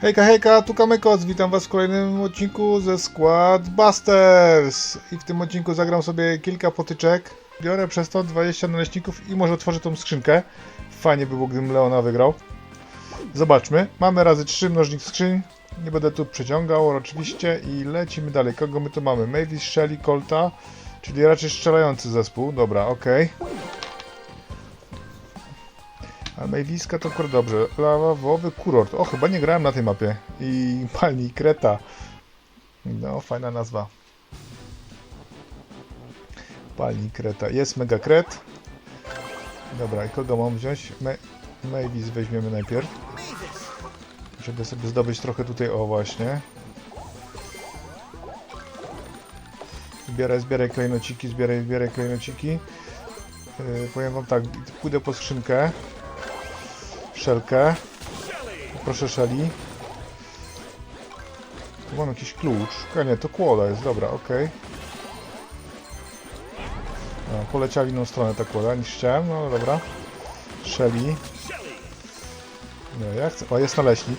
Hejka, hejka, tu Kamykos, witam was w kolejnym odcinku ze Squad Busters i w tym odcinku zagram sobie kilka potyczek. Biorę przez to 20 naleśników i może otworzę tą skrzynkę. Fajnie by było, gdybym Leona wygrał. Zobaczmy, mamy razy 3 mnożnik skrzyń, nie będę tu przeciągał oczywiście i lecimy dalej. Kogo my tu mamy? Mavis, Shelly, Colta, czyli raczej strzelający zespół, dobra, okej. A Maviska to kur dobrze. Lawowy kurort. O, chyba nie grałem na tej mapie. I palni Kreta. No, fajna nazwa. Palni Kreta. Jest Mega Kret. Dobra, i kogo mam wziąć? Ma Mavis weźmiemy najpierw. Żeby sobie zdobyć trochę tutaj, o właśnie. Zbieraj, zbieraj klejnociki, zbieraj, zbieraj klejnociki. Yy, powiem wam tak, pójdę po skrzynkę. Szelkę. Proszę Szeli. Tu mam jakiś klucz. A nie, to kłoda jest, dobra, okej. No, poleciali inną stronę ta kłoda niż chciałem, no dobra. Szeli. Nie, ja chcę. O, jest naleśnik.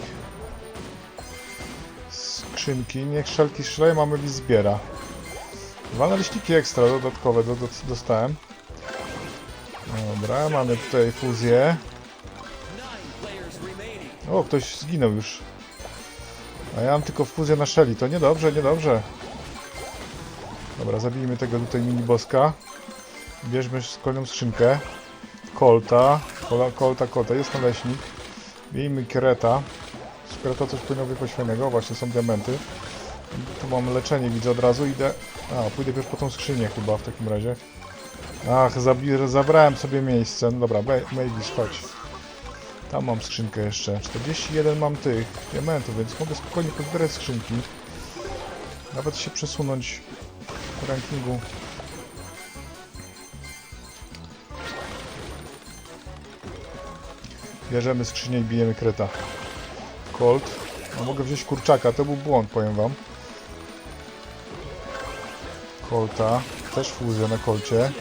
Skrzynki. Niech szelki strzelają, mamy list zbiera. Dwa naleśniki ekstra dodatkowe do, do, dostałem. Dobra, mamy tutaj fuzję. O, ktoś zginął już. A ja mam tylko fuzję na Shelly. To niedobrze, niedobrze. Dobra, zabijmy tego tutaj miniboska. Bierzmy kolejną skrzynkę. Kolta. Kola, kolta, kolta. Jest naleśnik. Bijmy Kireta. Z Kireta coś powinno wypaść fajnego. O, właśnie są diamenty. Tu mam leczenie, widzę od razu. Idę... A, pójdę już po tą skrzynię chyba w takim razie. Ach, zabrałem sobie miejsce. No dobra, Mavis, chodź. Tam mam skrzynkę jeszcze. 41 mam tych diamentów, więc mogę spokojnie pozbierać skrzynki. Nawet się przesunąć w rankingu. Bierzemy skrzynię i bijemy kreta. Colt. A mogę wziąć kurczaka, to był błąd, powiem wam. Colta. Też fuzja na kolcie.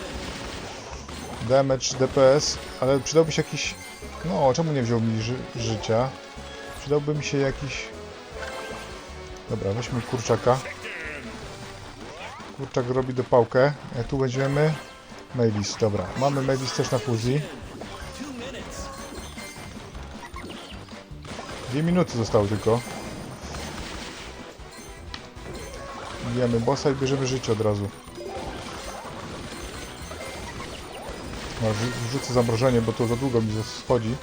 Damage, DPS, ale przydałby się jakiś no, czemu nie wziął mi ży życia? Przydałby mi się jakiś... Dobra, weźmy kurczaka. Kurczak robi dopałkę. Jak tu weźmiemy... Mavis, dobra. Mamy Mavis też na fuzji. Dwie minuty zostało tylko. Bijemy bossa i bierzemy życie od razu. No, wrzucę zamrożenie, bo to za długo mi schodzi.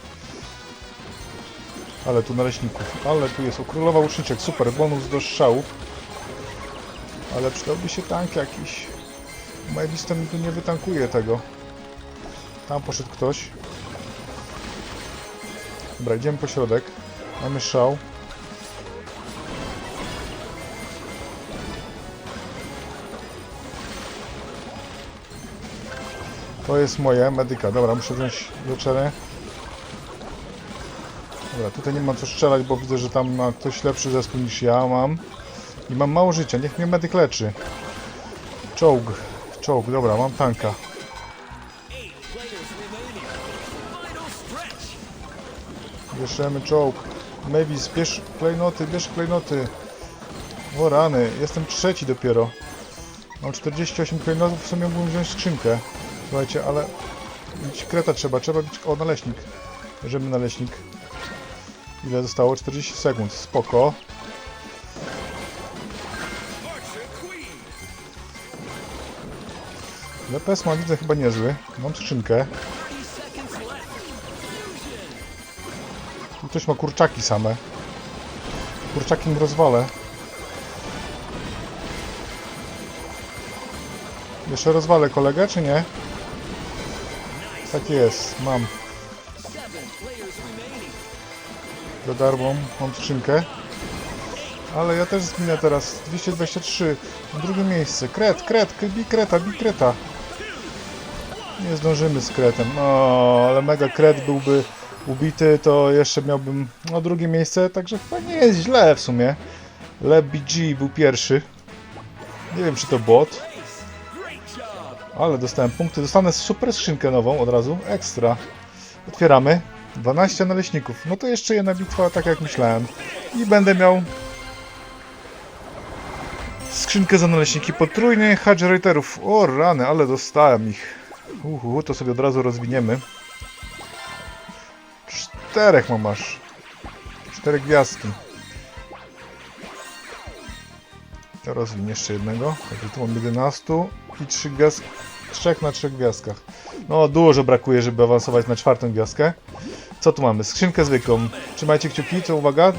Ale tu naleśników. Ale tu jest o królowa łuczniczek. Super, bonus do strzałów. Ale przydałby się tank jakiś. Mavis mi tu nie wytankuje tego. Tam poszedł ktoś. Dobra, idziemy po środek. Mamy szał. To jest moje, medyka. Dobra, muszę wziąć leczenie. Dobra, tutaj nie ma co strzelać, bo widzę, że tam ma ktoś lepszy zespół niż ja mam. I mam mało życia, niech mnie medyk leczy. Czołg, czołg, dobra, mam tanka. Bierzemy czołg. Mavis, bierz klejnoty, bierz klejnoty. O rany, jestem trzeci dopiero. Mam 48 klejnotów, w sumie mógłbym wziąć skrzynkę. Słuchajcie, ale bić kreta trzeba, trzeba bić... O, naleśnik. Bierzemy naleśnik. Ile zostało? 40 sekund, spoko. DPS ma widzę chyba niezły. Mam skrzynkę. Tu ktoś ma kurczaki same. Kurczaki im rozwalę. Jeszcze rozwalę kolegę, czy nie? Tak jest, mam. Darmo mam skrzynkę. Ale ja też zginę teraz. 223. Drugie miejsce. Kret, kret, bi kreta, bi kreta. Nie zdążymy z kretem. No, ale mega kret byłby ubity, to jeszcze miałbym no, drugie miejsce, także chyba nie jest źle w sumie. Le BG był pierwszy. Nie wiem, czy to bot. Ale dostałem punkty. Dostanę super skrzynkę nową od razu. Ekstra. Otwieramy. 12 naleśników. No to jeszcze jedna bitwa, tak jak myślałem. I będę miał skrzynkę za naleśniki potrójnie Hadgeriterów. O rany, ale dostałem ich. Uhu, to sobie od razu rozwiniemy. Czterech mam aż. Cztery gwiazdki. Teraz rozwin jeszcze jednego. Także tu mam 11 i 3 gwiazd... 3 na 3 gwiazdkach. No dużo brakuje, żeby awansować na czwartą gwiazdkę. Co tu mamy? Skrzynkę zwykłą. Trzymajcie kciuki, co uwaga?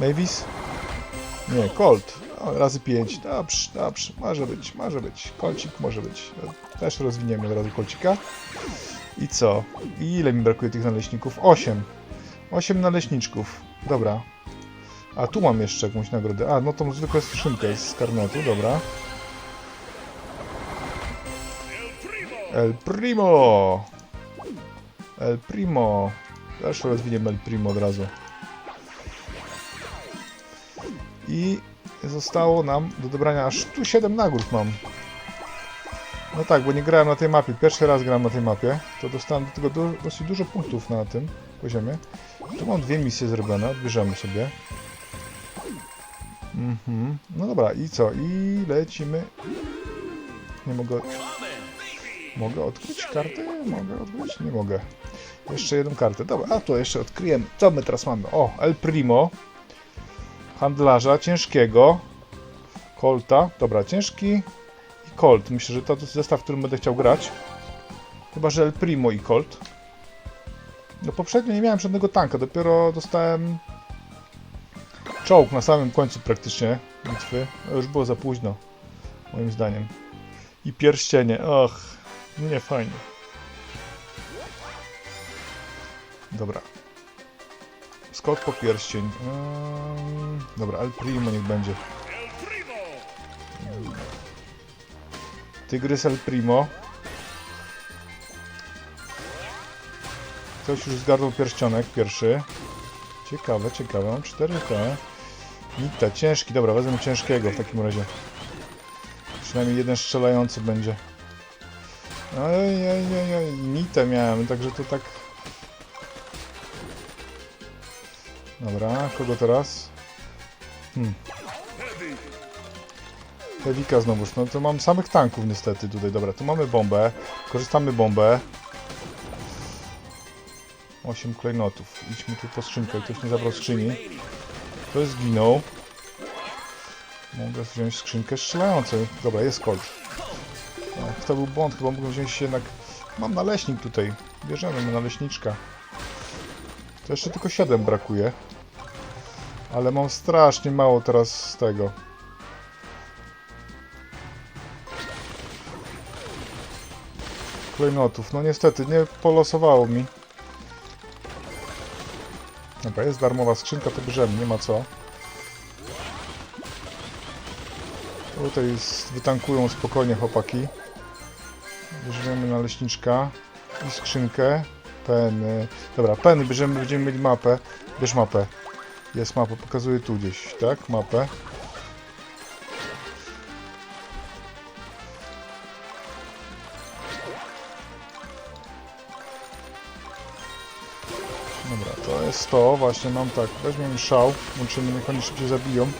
Mavis? Nie, Colt. O, razy 5. Dobrze, dobrze. Może być, może być. Kolcik może być. Też rozwiniemy od razu kolcika. I co? I ile mi brakuje tych naleśników? 8. 8 naleśniczków. Dobra. A tu mam jeszcze jakąś nagrodę. A, no tą zwykłą skrzynkę z karnetu, dobra. El Primo! El Primo! Też rozwiniemy El Primo od razu. I zostało nam do dobrania aż tu 7 nagród mam. No tak, bo nie grałem na tej mapie. Pierwszy raz gram na tej mapie. To dostałem do tego dosyć dużo punktów na tym poziomie. Tu mam dwie misje zrobione, odbierzemy sobie. Mhm. No dobra, i co? I lecimy. Nie mogę. Mogę odkryć kartę? Mogę odkryć? Nie mogę. Jeszcze jedną kartę. Dobra, a to jeszcze odkryjemy. Co my teraz mamy? O, El Primo. Handlarza ciężkiego. Colta. Dobra, ciężki i Colt. Myślę, że to jest zestaw, w którym będę chciał grać. Chyba, że El Primo i Colt. No poprzednio nie miałem żadnego tanka, dopiero dostałem czołg na samym końcu praktycznie bitwy. Już było za późno, moim zdaniem. I pierścienie, och, nie fajnie. Dobra. Skok po pierścień. Dobra, El Primo niech będzie. Tygrys El Primo. Ktoś już zgarnął pierścionek pierwszy. Ciekawe, ciekawe. Mam 4T. Nita, ciężki. Dobra, wezmę ciężkiego w takim razie. Przynajmniej jeden strzelający będzie. Oj, oj, oj, oj. Miałem, także to tak... Dobra, kogo teraz? Hmm. Hewika znowuż. No to mam samych tanków niestety tutaj. Dobra, tu mamy bombę. Korzystamy bombę. 8 klejnotów. Idźmy tu po skrzynkę. Ktoś nie zabrał skrzyni. Ktoś zginął. Mogę wziąć skrzynkę strzelającą. Dobra, jest kolt. Tak, to był błąd. Chyba mógłbym wziąć jednak... Mam naleśnik tutaj. Bierzemy naleśniczka. To jeszcze tylko 7 brakuje. Ale mam strasznie mało teraz z tego. Klejnotów. No niestety, nie polosowało mi. Dobra, jest darmowa skrzynka, to bierzemy, nie ma co. Tutaj wytankują spokojnie chłopaki. Bierzemy naleśniczka i skrzynkę. Peny. Dobra, peny bierzemy, będziemy mieli mapę. Bierz mapę. Jest mapa, pokazuję tu gdzieś, tak? Mapę. Dobra, to jest to, właśnie mam tak, weźmiemy szał, łączymy, niech oni szybciej zabiją.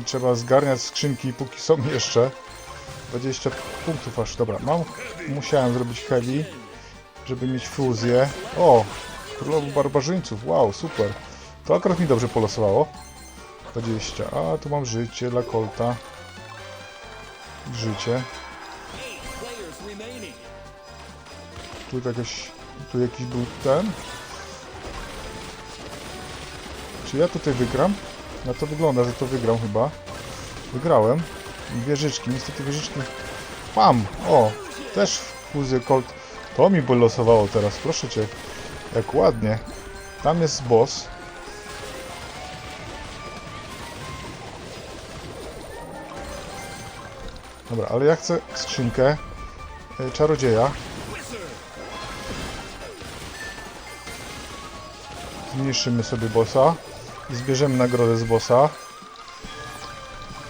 I trzeba zgarniać skrzynki, póki są jeszcze. 20 punktów aż, dobra, mam, musiałem zrobić heavy, żeby mieć fuzję. O, królowo barbarzyńców, wow, super. To akurat mi dobrze polosowało. 20, a tu mam życie dla Colta. Życie. Tu jakaś, tu jakiś był ten. Czy ja tutaj wygram? Na to wygląda, że to wygram chyba. Wygrałem. Wieżyczki, niestety wieżyczki... Pam! O! Też fuzję Colt. To mi losowało teraz, proszę Cię. Jak ładnie. Tam jest boss. Dobra, ale ja chcę skrzynkę e, czarodzieja. Zniszczymy sobie bossa i zbierzemy nagrodę z bossa.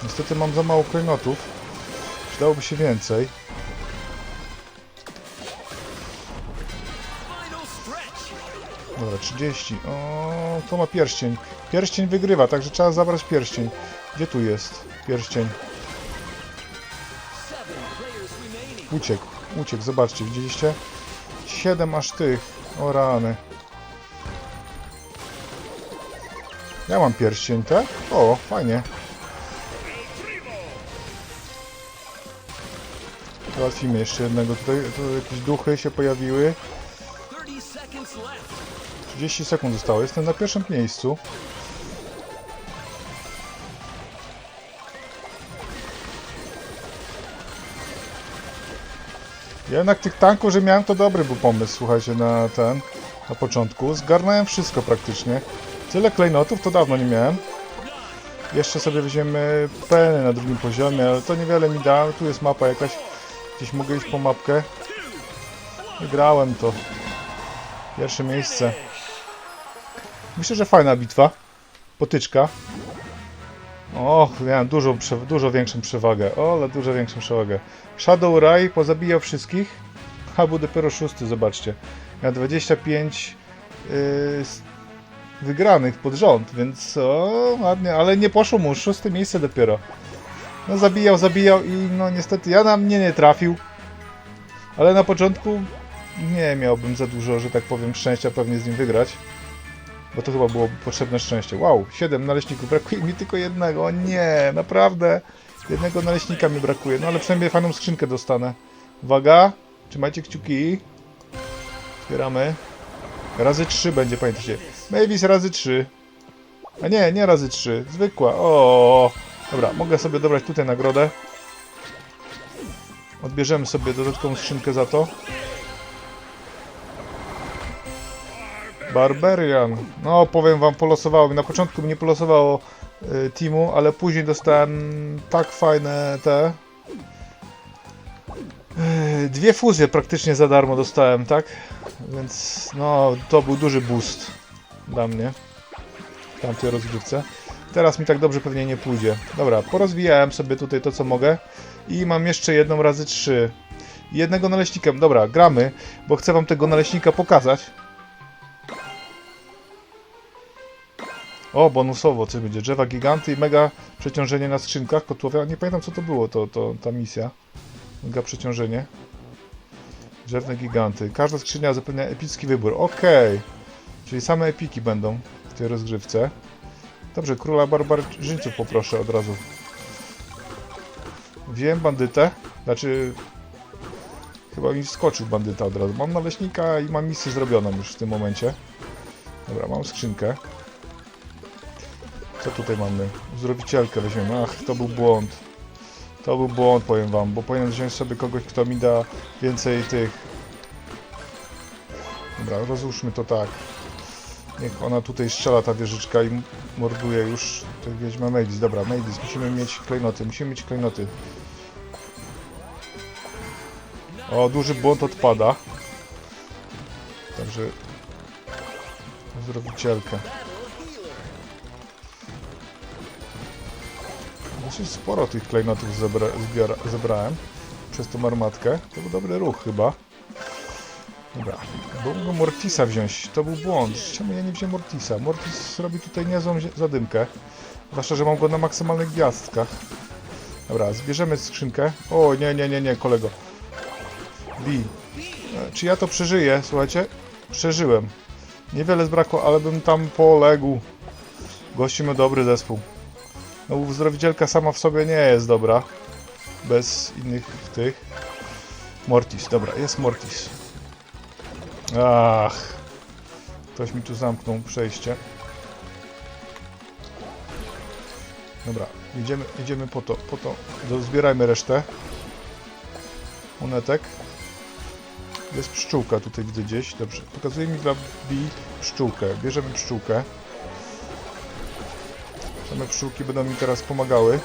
Niestety mam za mało klejnotów. Przydałoby się więcej. Dobra, 30. O, kto ma pierścień? Pierścień wygrywa, także trzeba zabrać pierścień. Gdzie tu jest pierścień? Uciekł, uciekł, zobaczcie, widzieliście? Siedem aż tych. O rany. Ja mam pierścień, tak? O, fajnie. Załatwimy jeszcze jednego. Tutaj tu jakieś duchy się pojawiły. 30 seconds left. 30 sekund zostało. Jestem na pierwszym miejscu. Jednak tych tanków, że miałem, to dobry był pomysł, słuchajcie, na ten, na początku. Zgarnąłem wszystko praktycznie. Tyle klejnotów to dawno nie miałem. Jeszcze sobie weźmiemy peny na drugim poziomie, ale to niewiele mi da. Tu jest mapa jakaś. Gdzieś mogę iść po mapkę. Wygrałem to. Pierwsze miejsce. Myślę, że fajna bitwa. Potyczka. O, miałem dużo, większą przewagę. O, ale dużo większą przewagę. Shadow Rai pozabijał wszystkich. A był dopiero szósty, zobaczcie. Miał 25 yy, wygranych pod rząd, więc o, ładnie, ale nie poszło mu, szóste miejsce dopiero. No zabijał, zabijał i no niestety ja na mnie nie trafił. Ale na początku nie miałbym za dużo, że tak powiem, szczęścia pewnie z nim wygrać. Bo to chyba było potrzebne szczęście. Wow, 7 naleśników, brakuje mi tylko jednego. O nie, naprawdę. Jednego naleśnika mi brakuje. No ale przynajmniej fajną skrzynkę dostanę. Uwaga, trzymajcie kciuki. Otwieramy. Razy 3 będzie, pamiętajcie. Mavis razy 3. A nie, nie razy 3. Zwykła. O. Dobra, mogę sobie dobrać tutaj nagrodę. Odbierzemy sobie dodatkową skrzynkę za to. Barbarian. No, powiem wam, polosowało mi. Na początku mnie polosowało y, teamu, ale później dostałem tak fajne te. Y, dwie fuzje praktycznie za darmo dostałem, tak? Więc no, to był duży boost dla mnie w tamtej rozgrywce. Teraz mi tak dobrze pewnie nie pójdzie. Dobra, porozwijałem sobie tutaj to, co mogę. I mam jeszcze jedną razy trzy. Jednego naleśnika. Dobra, gramy, bo chcę wam tego naleśnika pokazać. O, bonusowo coś będzie. Drzewa giganty i mega przeciążenie na skrzynkach kotłowe. Nie pamiętam co to było, to, to ta misja. Mega przeciążenie. Drzewne giganty. Każda skrzynia zapewnia epicki wybór. Okej. Czyli same epiki będą w tej rozgrywce. Dobrze, króla barbarzyńców poproszę od razu. Wziąłem bandytę. Znaczy... Chyba mi wskoczył bandyta od razu. Mam naleśnika i mam misję zrobioną już w tym momencie. Dobra, mam skrzynkę. Co tutaj mamy? Uzdrowicielkę weźmiemy. Ach, to był błąd. To był błąd, powiem wam, bo powinien wziąć sobie kogoś, kto mi da więcej tych... Dobra, rozłóżmy to tak. Niech ona tutaj strzela, ta wieżyczka i morduje już. Tutaj wiedźma Mavis. Dobra, Mavis, musimy mieć klejnoty, musimy mieć klejnoty. O, duży błąd odpada. Także... Uzdrowicielkę. Dosyć sporo tych klejnotów zebra, zbiora, zebrałem przez tą armatkę. To był dobry ruch chyba. Dobra, mogę Mortisa wziąć. To był błąd. Czemu ja nie wziąłem Mortisa? Mortis robi tutaj niezłą zadymkę. Zwłaszcza, że mam go na maksymalnych gwiazdkach. Dobra, zbierzemy skrzynkę. O, nie, nie, nie, nie, kolego. Bi. E, Czy ja to przeżyję? Słuchajcie, przeżyłem. Niewiele zbrakło, ale bym tam poległ. Gościmy dobry zespół. No uzdrowicielka sama w sobie nie jest dobra. Bez innych tych. Mortis, dobra, jest Mortis. Ach. Ktoś mi tu zamknął przejście. Dobra, idziemy, idziemy po to, po to. Zbierajmy resztę. Monetek. Jest pszczółka tutaj widzę gdzieś. Dobrze, pokazuje mi dla Bi pszczółkę. Bierzemy pszczółkę. Same pszczółki będą mi teraz pomagały.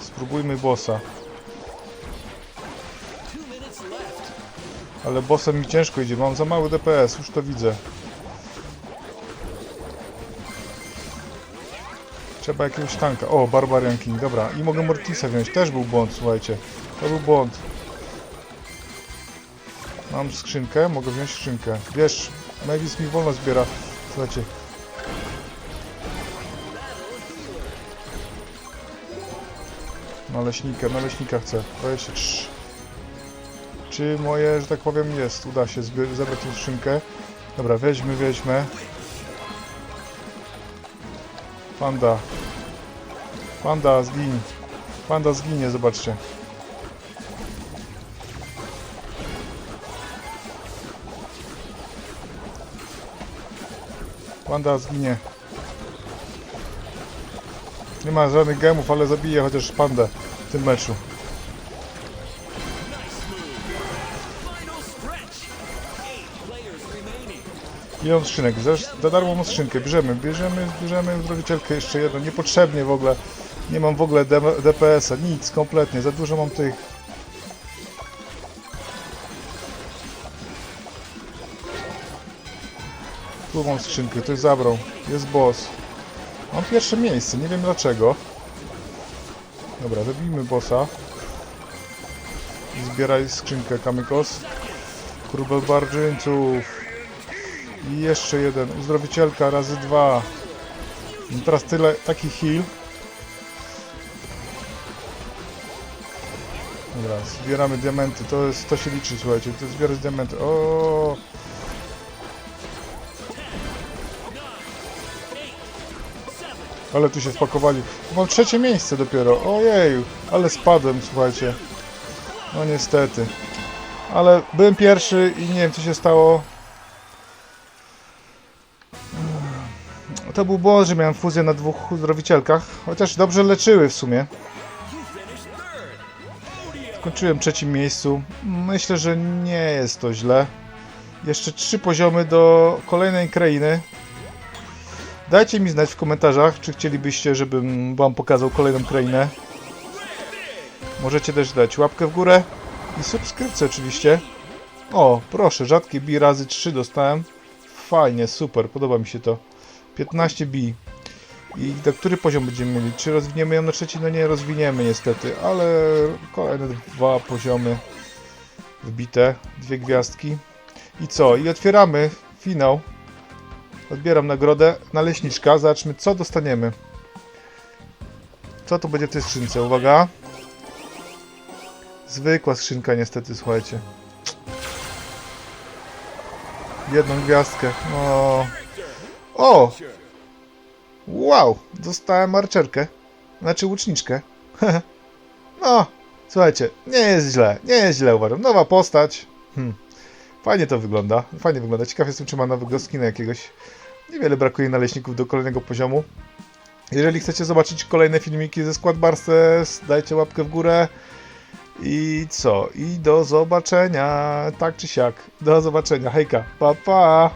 Spróbujmy bossa. Ale bossem mi ciężko idzie, mam za mały DPS, już to widzę. Trzeba jakiegoś tanka. O, Barbarian King, dobra. I mogę Mortisa wziąć, też był błąd, słuchajcie. To był błąd. Mam skrzynkę, mogę wziąć skrzynkę. Wiesz, Mavis mi wolno zbiera. Słuchajcie. Naleśnika, naleśnika chcę. 23. Czy moje, że tak powiem, jest? Uda się zebrać tą skrzynkę. Dobra, weźmy, weźmy. Panda. Panda, zgiń. Panda zginie, zobaczcie. Panda zginie. Nie ma żadnych gemów, ale zabije chociaż pandę w tym meczu. Ile on skrzynek? Za, za darmo mam skrzynkę. Bierzemy, bierzemy, bierzemy zdrowicielkę jeszcze jedną. Niepotrzebnie w ogóle. Nie mam w ogóle DPS-a. Nic, kompletnie. Za dużo mam tych. Tu mam skrzynkę, ktoś zabrał. Jest boss. Mam pierwsze miejsce, nie wiem dlaczego. Dobra, zabijmy bossa. Zbieraj skrzynkę, Kamykos. Krubel barżyńców. I jeszcze jeden. Uzdrowicielka razy dwa. I teraz tyle, taki heal. Dobra, zbieramy diamenty. To jest, to się liczy, słuchajcie. To zbierać diamenty. O, ale tu się spakowali. Mam trzecie miejsce dopiero. Ojeju, ale spadłem, słuchajcie. No niestety. Ale byłem pierwszy i nie wiem co się stało. To był błąd, że miałem fuzję na dwóch uzdrowicielkach. Chociaż dobrze leczyły w sumie. Skończyłem w trzecim miejscu. Myślę, że nie jest to źle. Jeszcze trzy poziomy do kolejnej krainy. Dajcie mi znać w komentarzach, czy chcielibyście, żebym wam pokazał kolejną krainę. Możecie też dać łapkę w górę i subskrypcję oczywiście. O, proszę, rzadkie bi razy 3 dostałem. Fajnie, super, podoba mi się to. 15 bi. I do który poziom będziemy mieli? Czy rozwiniemy ją na trzeci? No nie rozwiniemy niestety, ale kolejne dwa poziomy wbite, dwie gwiazdki. I co? I otwieramy finał. Odbieram nagrodę naleśniczka. Zobaczmy co dostaniemy. Co to będzie w tej skrzynce? Uwaga. Zwykła skrzynka niestety, słuchajcie. Jedną gwiazdkę. No. O! Wow! Dostałem marczerkę. Znaczy łuczniczkę. no, słuchajcie, nie jest źle. Nie jest źle, uważam. Nowa postać. Hmm. Fajnie to wygląda. Fajnie wygląda. Ciekaw jestem, czy ma nowego skina jakiegoś. Niewiele brakuje naleśników do kolejnego poziomu. Jeżeli chcecie zobaczyć kolejne filmiki ze Squad Barses, dajcie łapkę w górę. I co? I do zobaczenia. Tak czy siak. Do zobaczenia. Hejka. Pa, pa.